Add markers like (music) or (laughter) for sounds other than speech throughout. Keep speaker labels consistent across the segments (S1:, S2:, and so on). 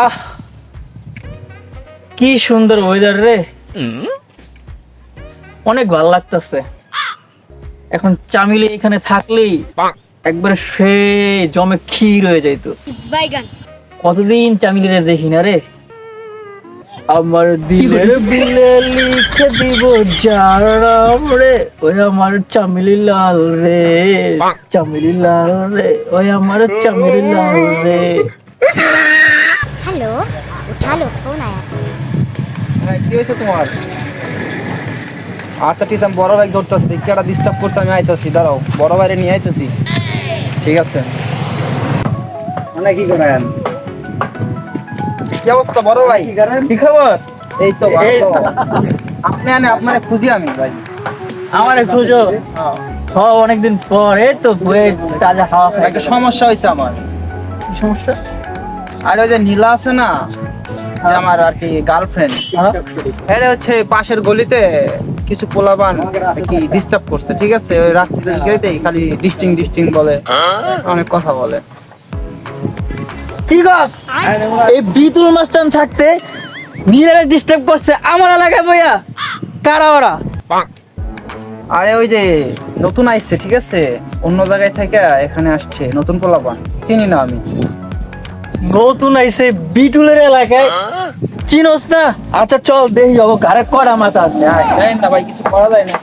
S1: আহ (laughs) কি সুন্দর ওয়েদার রে। অনেক ভালো লাগতেছে। এখন চামিলে এখানে থাকলেই একবার সে জমে ক্ষীর হয়ে যাইতো।
S2: বাইগান।
S1: কতদিন চামিলে দেখি না রে? আমার দিলের (laughs) বিলে লিখে দিব যার নাম রে। ওই আমার চামেলি লাল রে। চামেলি লাল রে। ওই আমার চামেলি লাল রে।
S2: হ্যালো হ্যালো ফোন আয়া।
S3: হ্যাঁ কি হয়েছে তোমার? আচ্ছা ঠিক আমি বড় ভাই ধরতেছি দেখি ডিস্টার্ব করতে আমি আইতেছি দাঁড়াও বড় ভাইরে নিয়ে আইতেছি। ঠিক আছে। মানে কি করেন? কি অবস্থা বড় ভাই? কি করেন? কি খবর? এই তো ভালো। আপনি আনে আপনারে খুঁজি আমি ভাই।
S1: আমার খুঁজো। হ অনেকদিন পরে। তো বয়ে তাজা হাওয়া
S3: একটা সমস্যা হয়েছে আমার।
S1: কি সমস্যা?
S3: আর ওই যে নীলা আছে না আমার আর কি গার্লফ্রেন্ড
S1: হ্যাঁ?
S3: এটা হচ্ছে পাশের গলিতে কিছু পোলাবান কি ডিস্টার্ব করছে ঠিক আছে? ওই রাস্তা দিয়ে খালি ডিস্টিং ডিস্টিং বলে। অনেক কথা বলে।
S1: কি এই বিতুল মাস্টান থাকতে নিজেরা ডিস্টার্ব করছে আমার এলাকায় বইয়া। কারা ওরা?
S3: আরে ওই যে নতুন আইছে ঠিক আছে? অন্য জায়গায় থেকে এখানে আসছে নতুন পোলাপান। চিনি না আমি।
S1: নতুন আইছে বিটুলের এলাকায়। চিনোস না? আচ্ছা চল দেখি যাব কারে কড়া মাথা আছে।
S3: না ভাই কিছু করা যায় না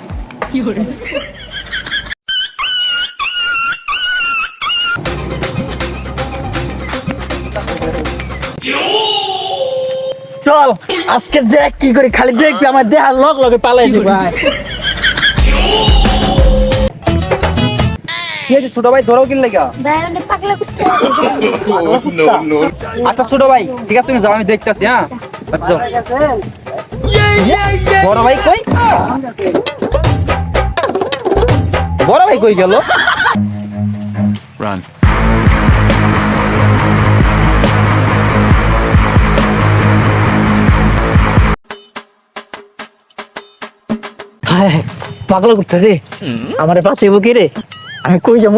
S1: চল আজকে দেখ কি করে খালি দেখবি আমার দেহার লগ লগে পালাই দিবি।
S3: কি হয়েছে ছোট ভাই? ধরো কিনলে গা
S2: কুত্তা।
S3: আচ্ছা ছোট ভাই ঠিক আছে তুমি যাও আমি হ্যাঁ? আচ্ছা বড় ভাই কই? বড় ভাই কই গেল?
S4: Run.
S1: হায় হায়, পাগলা করতে রে। আমার পাশে কি রে? আমি কই যাব?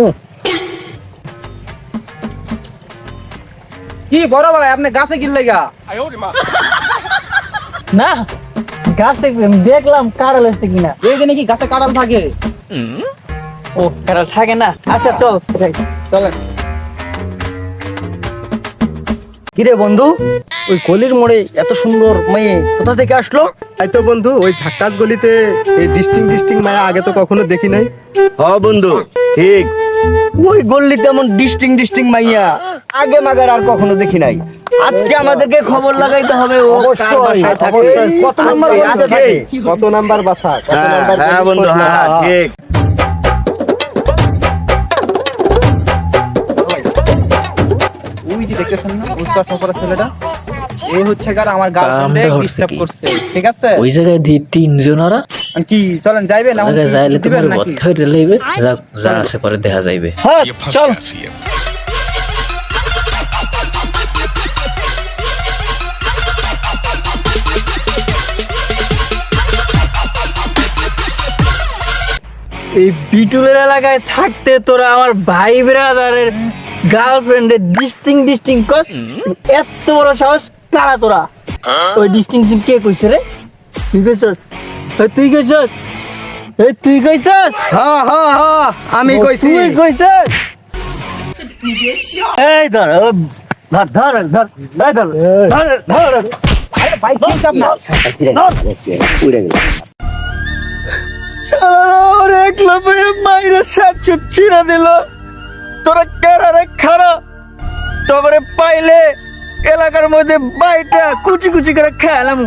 S3: কি বড় ভাই আপনি গাছে কিনলে গা
S1: না গাছে দেখলাম কাড়াল এসছে কিনা।
S3: এই দিনে কি গাছে কাঁঠাল থাকে।
S1: ও কাড়াল থাকে না। আচ্ছা চল।
S3: চলেন।
S5: কিরে বন্ধু ওই গলির মোড়ে এত সুন্দর মেয়ে কোথা থেকে আসলো?
S6: তাই তো বন্ধু ওই ঝাক্কাস গলিতে এই ডিস্টিং ডিস্টিং মায়া আগে তো কখনো দেখি নাই।
S5: হ বন্ধু ঠিক। ওই গল্লিতে এমন ডিস্টিং ডিস্টিং মাইয়া আগে মাগার আর কখনো দেখি নাই। আজকে আমাদেরকে খবর লাগাইতে হবে থাকে। কত নাম্বার। থাকে?
S6: কত নাম্বার বাসা?
S5: হ্যাঁ,
S6: নাম্বার
S5: হ্যাঁ
S6: গলি
S5: বন্ধু হ্যাঁ। ঠিক।
S3: দেখতেছেন না? ওই চশমা পরা ছেলেটা। এই হচ্ছে কার আমার গার্লফ্রেন্ডে ডিস্টার্ব করছে ঠিক আছে?
S7: ওই জায়গায় দি তিনজন ওরা
S3: কি চলেন যাইবেন
S7: ওই যাইলে তোমার হয়ে লইবে যা যা আছে পরে দেখা যাইবে।
S1: হ্যাঁ চল। এই বিটুলের এলাকায় থাকতে তোরা আমার ভাই ব্রাদারের গার্লফ্রেন্ডের ডিস্টিং ডিস্টিং কস এত বড় সাহস কারা তোরা? ওই ডিস্টিংশন কে কইছে রে? তুই কইছস? এই তুই কইছস? এই তুই কইছস?
S5: হ্যাঁ হ্যাঁ হ্যাঁ আমি কইছি।
S1: তুই কইছস?
S5: এই ধর ধর ধর ধর এই ধর ধর ধর।
S3: আরে ভাই কি
S1: সারা মাইরা চুট ছিঁড়া দিল। তোরা কারারে খারাপ তোমরে পাইলে এলাকার মধ্যে বাইটা কুচি কুচি করে খেলাম।